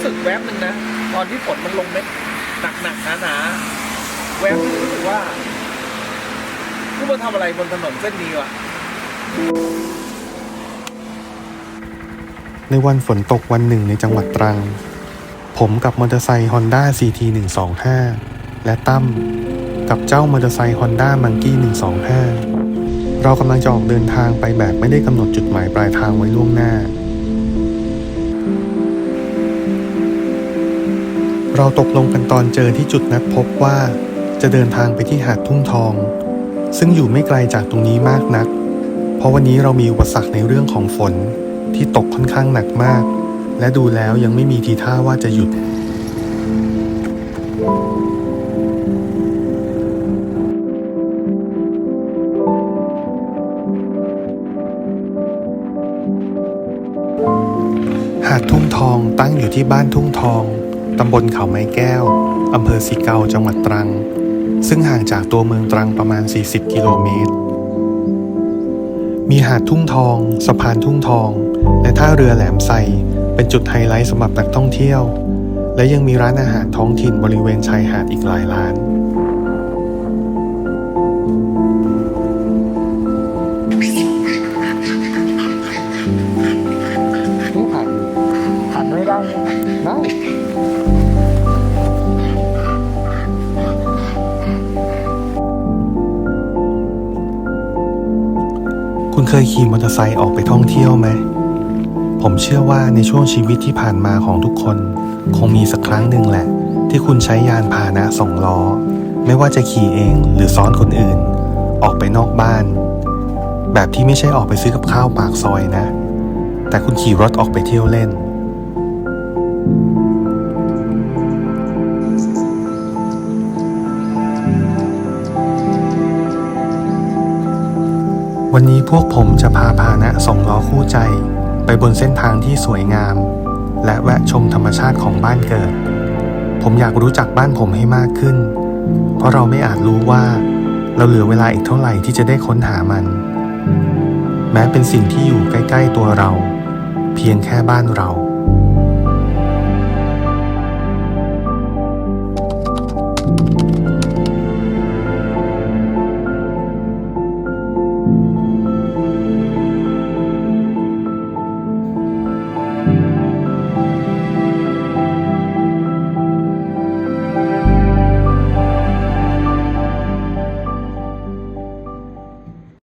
เมื่อกี้ความรู้สึกแวบหนึ่งนะ ตอนที่ฝนมันลงเม็ดหนักๆหนาๆแวบหนึ่งรู้สึกว่ากูมาทำอะไรบนถนนเส้นนี้วะในวันฝนตกวันหนึ่งในจังหวัดตรัง ผมกับมอเตอร์ไซค์ Honda CT 125และตั้มกับเจ้ามอเตอร์ไซค์ Honda Monkey 125 เรากำลังจะออกเดินทางไปแบบไม่ได้กำหนดจุดหมายปลายทางไว้ล่วงหน้า เราตกลงกันตอนเจอที่จุดนัดพบว่า จะเดินทางไปที่หาดทุ่งทอง ซึ่งอยู่ไม่ไกลจากตรงนี้มากนัก เพราะวันนี้เรามีอุปสรรคในเรื่องของฝนที่ตกค่อนข้างหนักมาก และดูแล้วยังไม่มีทีท่าว่าจะหยุด หาดทุ่งทองตั้งอยู่ที่บ้านทุ่งทอง ตำบลเขาไม้แก้ว อำเภอสีเกาจังหวัดตรัง ซึ่งห่างจากตัวเมืองตรังประมาณ 40 กิโลเมตร มีหาดทุ่งทอง สะพานทุ่งทอง และท่าเรือแหลมไซเป็นจุดไฮไลท์สำหรับนักท่องเที่ยว และยังมีร้านอาหารท้องถิ่นบริเวณชายหาดอีกหลายร้าน ได้คุณเคยขี่มอเตอร์ไซค์ออกไปท่องเที่ยวไหม ผมเชื่อว่าในช่วงชีวิตที่ผ่านมาของทุกคน คงมีสักครั้งหนึ่งแหละ ที่คุณใช้ยานพาหนะสองล้อ ไม่ว่าจะขี่เองหรือซ้อนคนอื่น ออกไปนอกบ้าน แบบที่ไม่ใช่ออกไปซื้อกับข้าวปากซอยนะ แต่คุณขี่รถออกไปเที่ยวเล่น วันนี้พวกผมจะพาพาหนะสองล้อคู่ใจ ไปบนเส้นทางที่สวยงาม และแวะชมธรรมชาติของบ้านเกิด ผมอยากรู้จักบ้านผมให้มากขึ้น เพราะเราไม่อาจรู้ว่า เราเหลือเวลาอีกเท่าไหร่ที่จะได้ค้นหามัน แม้เป็นสิ่งที่อยู่ใกล้ ๆ ตัวเรา เพียงแค่บ้านเรา